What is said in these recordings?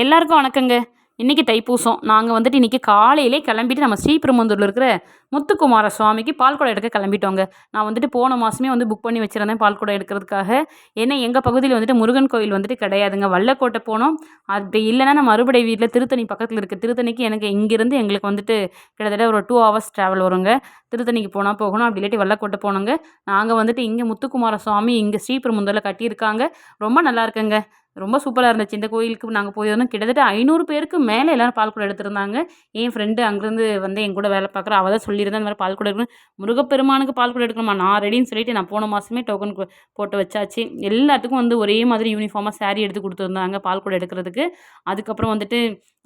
எல்லாருக்கும் வணக்கங்க. இன்றைக்கி தைப்பூசம். நாங்கள் வந்துட்டு இன்றைக்கி காலையிலே கிளம்பிட்டு நம்ம ஸ்ரீபெரும்புதூரில் இருக்கிற முத்துக்குமார சுவாமிக்கு பால்குடம் எடுக்க கிளம்பிட்டோங்க. நான் வந்துட்டு போன மாதமே வந்து புக் பண்ணி வச்சுருந்தேன் பால்குடம் எடுக்கிறதுக்காக. ஏன்னா எங்கள் பகுதியில் வந்துட்டு முருகன் கோயில் வந்துட்டு கிடையாதுங்க. வல்லக்கோட்டை போனோம். அப்படி இல்லைன்னா நம்ம அறுபடை வீட்டில் திருத்தணி பக்கத்தில் இருக்குது திருத்தணிக்கு எனக்கு இங்கேருந்து எங்களுக்கு வந்துட்டு கிட்டத்தட்ட ஒரு டூ ஹவர்ஸ் ட்ராவல் வருங்க. திருத்தணிக்கு போனால் போகணும். அப்படி இல்லாட்டி வல்லக்கோட்டை போனோங்க. நாங்கள் வந்துட்டு இங்கே முத்துக்குமார சுவாமி இங்கே ஸ்ரீபெரும்புதூரில் கட்டியிருக்காங்க. ரொம்ப நல்லா இருக்குங்க. ரொம்ப சூப்பராக இருந்துச்சு. இந்த கோயிலுக்கு நாங்கள் போயிருந்தோம். கிட்டத்தட்ட ஐநூறு பேருக்கு மேலே எல்லோரும் பால்குடம் எடுத்திருந்தாங்க. என் ஃப்ரெண்டு அங்கேருந்து வந்து என் கூட வேலை பார்க்குற அவள் தான் சொல்லியிருந்தேன் இந்த மாதிரி பால்குடம் எடுக்கணும். முருகப்பெருமானுக்கு பால்குடம் எடுக்கணுமா? நான் ரெடின்னு சொல்லிட்டு நான் போன மாதமே டோக்கன் போட்டு வச்சாச்சு. எல்லாத்துக்கும் வந்து ஒரே மாதிரி யூனிஃபார்மாக சாரீ எடுத்து கொடுத்துருந்தாங்க பால்குடம் எடுக்கிறதுக்கு. அதுக்கப்புறம் வந்துட்டு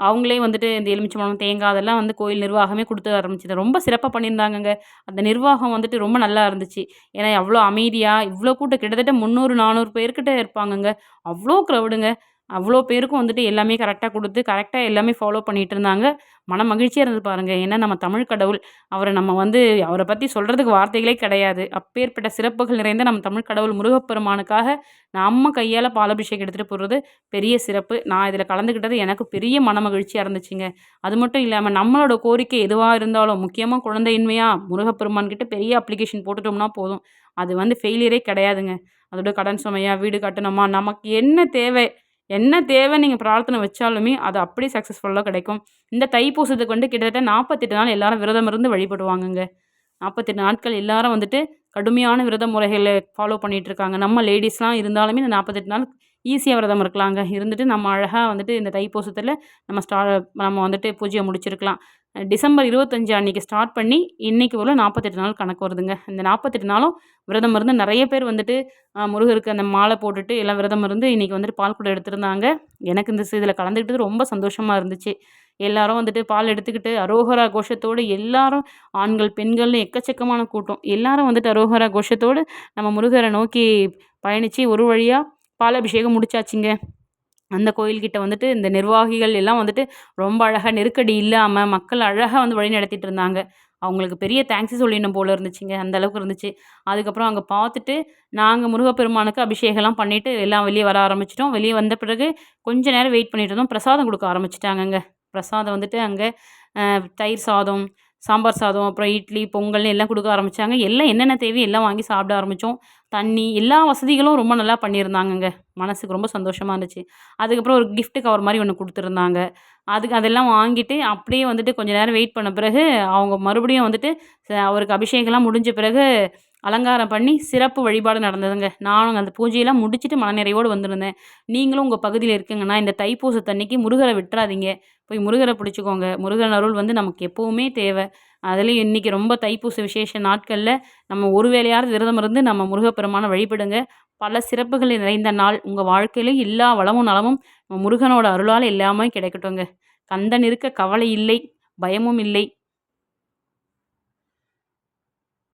அவங்களே வந்துட்டு இந்த எலுமிச்சம்பழம் தேங்காய் அதெல்லாம் வந்து கோயில் நிர்வாகமே கொடுத்து ஆரம்பிச்சது. ரொம்ப சிறப்பாக பண்ணியிருந்தாங்கங்க. அந்த நிர்வாகம் வந்துட்டு ரொம்ப நல்லா இருந்துச்சு. ஏன்னா அவ்வளோ அமைதியாக இவ்வளோ கூட்டம் கிட்டத்தட்ட முந்நூறு நானூறு பேர்கிட்ட இருப்பாங்கங்க. அவ்வளோ விடுங்க. அவ்வளோ பேருக்கும் வந்துட்டு எல்லாமே கரெக்டாக கொடுத்து கரெக்டாக எல்லாமே ஃபாலோ பண்ணிகிட்டு இருந்தாங்க. மன மகிழ்ச்சியாக இருந்து பாருங்கள் ஏன்னா நம்ம தமிழ் கடவுள் அவரை நம்ம வந்து அவரை பற்றி சொல்கிறதுக்கு வார்த்தைகளே கிடையாது. அப்பேற்பட்ட சிறப்புகள் நிறைந்த நம்ம தமிழ் கடவுள் முருகப்பெருமானுக்காக நம்ம கையால் பாலபிஷேகம் எடுத்துகிட்டு போகிறது பெரிய சிறப்பு. நான் இதில் கலந்துக்கிட்டது எனக்கு பெரிய மன மகிழ்ச்சியாக இருந்துச்சுங்க. அது மட்டும் இல்லாமல் நம்மளோட கோரிக்கை எதுவாக இருந்தாலும் முக்கியமாக குழந்தையின்மையாக முருகப்பெருமான் கிட்ட பெரிய அப்ளிகேஷன் போட்டுட்டோம்னா போதும். அது வந்து ஃபெயிலியரே கிடையாதுங்க. அதோட கடன் சுமையாக வீடு கட்டணுமா நமக்கு என்ன தேவை என்ன தேவை நீங்கள் பிரார்த்தனை வச்சாலுமே அது அப்படியே சக்ஸஸ்ஃபுல்லாக கிடைக்கும். இந்த தைப்பூசத்துக்கு வந்து கிட்டத்தட்ட நாற்பத்தெட்டு நாள் எல்லாரும் விரதம் இருந்து வழிபடுவாங்கங்க. நாற்பத்தெட்டு நாட்கள் எல்லாரும் வந்துட்டு கடுமையான விரத முறைகளை ஃபாலோ பண்ணிகிட்ருக்காங்க நம்ம லேடிஸ்லாம் இருந்தாலுமே இந்த நாற்பத்தெட்டு நாள் ஈஸியாக விரதம் இருக்கலாங்க. இருந்துட்டு நம்ம அழகாக வந்துட்டு இந்த தைப்பூசத்தில் நம்ம ஸ்டா நம்ம வந்துட்டு பூஜையை முடிச்சிருக்கலாம். டிசம்பர் இருபத்தஞ்சு அன்றைக்கி ஸ்டார்ட் பண்ணி இன்றைக்கி உள்ள நாற்பத்தெட்டு நாள் கணக்கு வருதுங்க. இந்த நாற்பத்தெட்டு நாளும் விரதம் இருந்து நிறைய பேர் வந்துட்டு முருகருக்கு அந்த மாலை போட்டுட்டு எல்லாம் விரதம் இருந்து இன்றைக்கி வந்துட்டு பால் கூட எடுத்திருந்தாங்க. எனக்கு இந்த இதில் கலந்துக்கிட்டது ரொம்ப சந்தோஷமாக இருந்துச்சு. எல்லாரும் வந்துட்டு பால் எடுத்துக்கிட்டு அரோகரா கோஷத்தோடு எல்லாரும் ஆண்கள் பெண்கள்னு எக்கச்சக்கமான கூட்டம். எல்லாரும் வந்துட்டு அரோகரா கோஷத்தோடு நம்ம முருகரை நோக்கி பயணித்து ஒரு வழியாக பாலாபிஷேகம் முடிச்சாச்சுங்க. அந்த கோயில்கிட்ட வந்துட்டு இந்த நிர்வாகிகள் எல்லாம் வந்துட்டு ரொம்ப அழகாக நெருக்கடி இல்லாமல் மக்கள் அழகாக வந்து வழி நடத்திட்டு இருந்தாங்க. அவங்களுக்கு பெரிய தேங்க்ஸ் சொல்லிடணும் போல் இருந்துச்சுங்க. அந்த அளவுக்கு இருந்துச்சு. அதுக்கப்புறம் அங்கே பார்த்துட்டு நாங்கள் முருகப்பெருமானுக்கு அபிஷேகம்லாம் பண்ணிவிட்டு எல்லாம் வெளியே வர ஆரம்பிச்சிட்டோம். வெளியே வந்த பிறகு கொஞ்சம் நேரம் வெயிட் பண்ணிட்டு இருந்தோம். பிரசாதம் கொடுக்க ஆரம்பிச்சிட்டாங்கங்க. பிரசாதம் வந்துட்டு அங்கே தயிர் சாதம் சாம்பார் சாதம் அப்புறம் இட்லி பொங்கல்னு எல்லாம் கொடுக்க ஆரம்பித்தாங்க எல்லாம் என்னென்ன தேவையோ எல்லாம் வாங்கி சாப்பிட ஆரம்பித்தோம் தண்ணி எல்லா வசதிகளும் ரொம்ப நல்லா பண்ணியிருந்தாங்கங்க. மனதுக்கு ரொம்ப சந்தோஷமாக இருந்துச்சு. அதுக்கப்புறம் ஒரு கிஃப்ட் கவர் மாதிரி ஒன்று கொடுத்துருந்தாங்க. அதுக்கு அதெல்லாம் வாங்கிட்டு அப்படியே வந்துட்டு கொஞ்சம் நேரம் வெயிட் பண்ண பிறகு அவங்க மறுபடியும் வந்துட்டு அவருக்கு அபிஷேகம்லாம் முடிஞ்ச பிறகு அலங்காரம் பண்ணி சிறப்பு வழிபாடு நடந்ததுங்க. நானும் அந்த பூஜையெல்லாம் முடிச்சுட்டு மனநிறைவோடு வந்திருந்தேன். நீங்களும் உங்கள் பகுதியில் இருக்குங்கன்னா இந்த தைப்பூசத்தன்னைக்கு முருகரை விட்டுறாதீங்க. போய் முருகரை பிடிச்சிக்கோங்க. முருகன் அருள் வந்து நமக்கு எப்போவுமே தேவை. அதுலேயும் இன்றைக்கி ரொம்ப தைப்பூச விசேஷ நாட்களில் நம்ம ஒரு வேலையாவது விரதம் இருந்து நம்ம முருகப்பெருமான வழிபடுங்க. பல சிறப்புகள் நிறைந்த நாள். உங்கள் வாழ்க்கையிலும் எல்லா வளமும் நலமும் முருகனோட அருளால் எல்லாமே கிடைக்கட்டுங்க கந்தன் இருக்க கவலை இல்லை. பயமும் இல்லை.